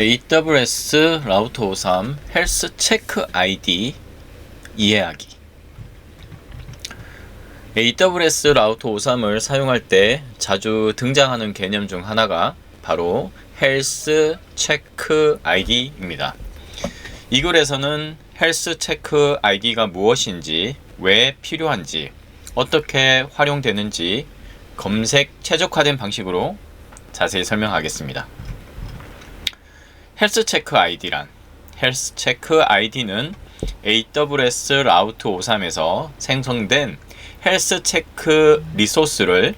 AWS 라우터 53 헬스 체크 아이디 이해하기 AWS 라우터 53을 사용할 때 자주 등장하는 개념 중 하나가 바로 헬스 체크 아이디입니다. 이 글에서는 헬스 체크 아이디가 무엇인지, 왜 필요한지, 어떻게 활용되는지 검색 최적화된 방식으로 자세히 설명하겠습니다. 헬스 체크 아이디란 헬스 체크 아이디는 AWS 라우트 53에서 생성된 헬스 체크 리소스를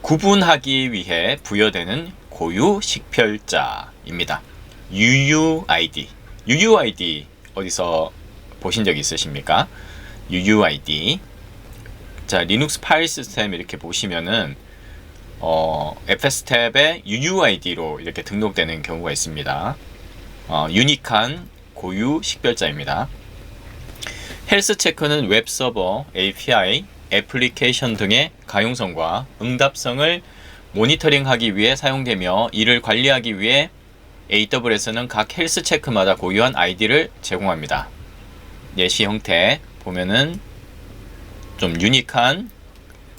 구분하기 위해 부여되는 고유 식별자입니다. UUID. UUID 어디서 보신 적 있으십니까? UUID. 자, 리눅스 파일 시스템 이렇게 보시면은 어, FS 탭에 UUID로 이렇게 등록되는 경우가 있습니다. 어, 유니크한 고유 식별자입니다. 헬스 체크는 웹 서버, API, 애플리케이션 등의 가용성과 응답성을 모니터링하기 위해 사용되며 이를 관리하기 위해 AWS는 각 헬스 체크마다 고유한 아이디를 제공합니다. 예시 형태 보면은 좀 유니크한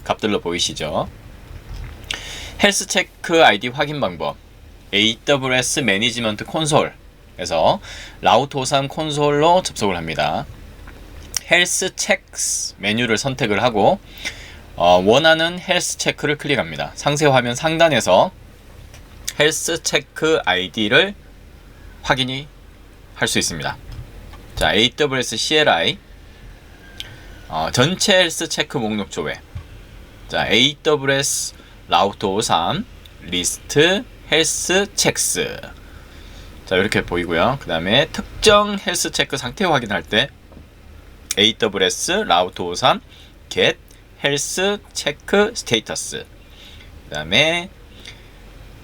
값들로 보이시죠? 헬스 체크 아이디 확인 방법 AWS 매니지먼트 콘솔 그래서 53 콘솔로 접속을 합니다. 헬스 체크스 메뉴를 선택을 하고 어, 원하는 헬스 체크를 클릭합니다. 상세 화면 상단에서 헬스 체크 아이디를 확인이 할 수 있습니다. 자, AWS CLI 어, 전체 헬스 체크 목록 조회. 자, AWS 라우트 53 리스트 헬스 체크스 자 이렇게 보이고요. 그 다음에 특정 헬스 체크 상태 확인할 때 AWS 라우트 53 get 헬스 체크 스테이터스 그 다음에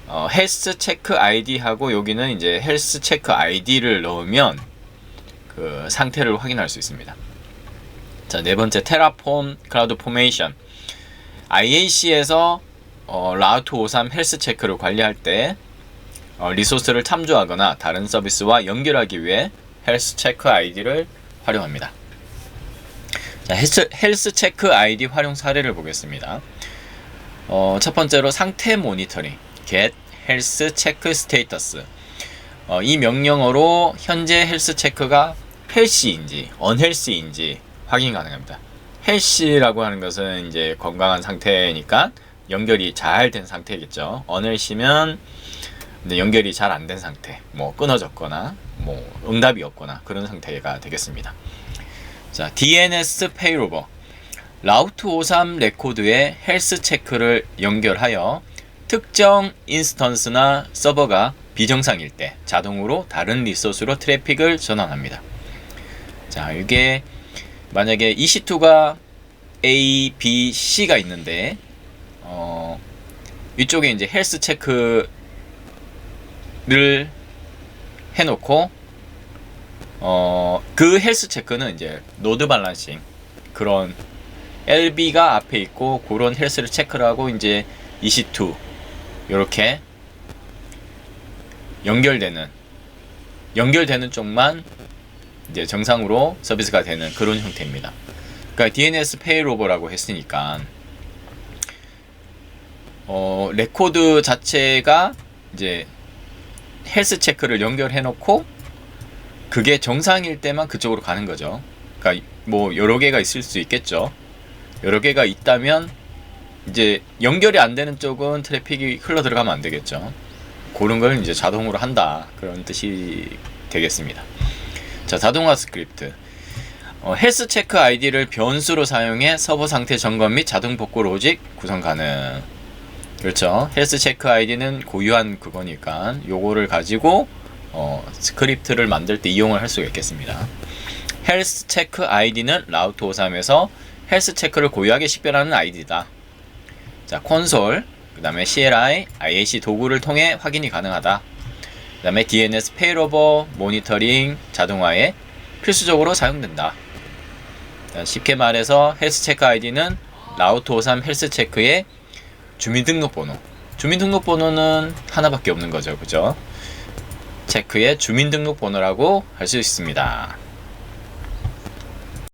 어, 헬스 체크 아이디하고 여기는 이제 헬스 체크 아이디를 넣으면 그 상태를 확인할 수 있습니다. 자, 네 번째 테라폼 클라우드 포메이션 IAC에서 어, 라우트 53 헬스 체크를 관리할 때 어, 리소스를 탐조하거나 다른 서비스와 연결하기 위해 헬스 체크 아이디를 활용합니다. 자, 헬스, 헬스 체크 아이디 활용 사례를 보겠습니다. 어, 첫 번째로 상태 모니터링 get 헬스 체크 스테이터스 어, 이 명령어로 현재 헬스 체크가 헬시인지 언헬시인지 확인 가능합니다. 헬시라고 하는 것은 이제 건강한 상태니까 연결이 잘 된 상태겠죠. 언헬시면 연결이 잘 안 된 상태, 뭐 끊어졌거나 뭐 응답이 없거나 그런 상태가 되겠습니다. 자, DNS 페이로버 라우트 53 레코드에 헬스 체크를 연결하여 특정 인스턴스나 서버가 비정상일 때 자동으로 다른 리소스로 트래픽을 전환합니다. 자, 이게 만약에 EC2가 A, B, C가 있는데 어, 이쪽에 이제 헬스 체크 를 해놓고 어, 그 헬스 체크는 이제 노드 밸런싱 그런 LB가 앞에 있고 그런 헬스를 체크를 하고 이제 EC2 이렇게 연결되는 연결되는 쪽만 이제 정상으로 서비스가 되는 그런 형태입니다. 그러니까 DNS 페이로버라고 했으니까 어, 레코드 자체가 이제 헬스 체크를 연결해 놓고 그게 정상일 때만 그쪽으로 가는 거죠. 그러니까 뭐 여러 개가 있을 수 있겠죠. 여러 개가 있다면 이제 연결이 안 되는 쪽은 트래픽이 흘러 들어가면 안 되겠죠. 그런 걸 이제 자동으로 한다. 그런 뜻이 되겠습니다. 자, 자동화 스크립트. 어, 헬스 체크 아이디를 변수로 사용해 서버 상태 점검 및 자동 복구 로직 구성 가능. 그렇죠. 헬스 체크 아이디는 고유한 그거니까 요거를 가지고 어, 스크립트를 만들 때 이용을 할 수가 있겠습니다. 헬스 체크 아이디는 라우트 53에서 헬스 체크를 고유하게 식별하는 아이디다. 자, 콘솔, 그 다음에 CLI, IAC 도구를 통해 확인이 가능하다. 그 다음에 DNS 페이로버 모니터링 자동화에 필수적으로 사용된다. 쉽게 말해서 헬스 체크 아이디는 라우트 53 헬스 체크의 주민등록번호. 주민등록번호는 하나밖에 없는 거죠. 그죠? 체크의 주민등록번호라고 할 수 있습니다.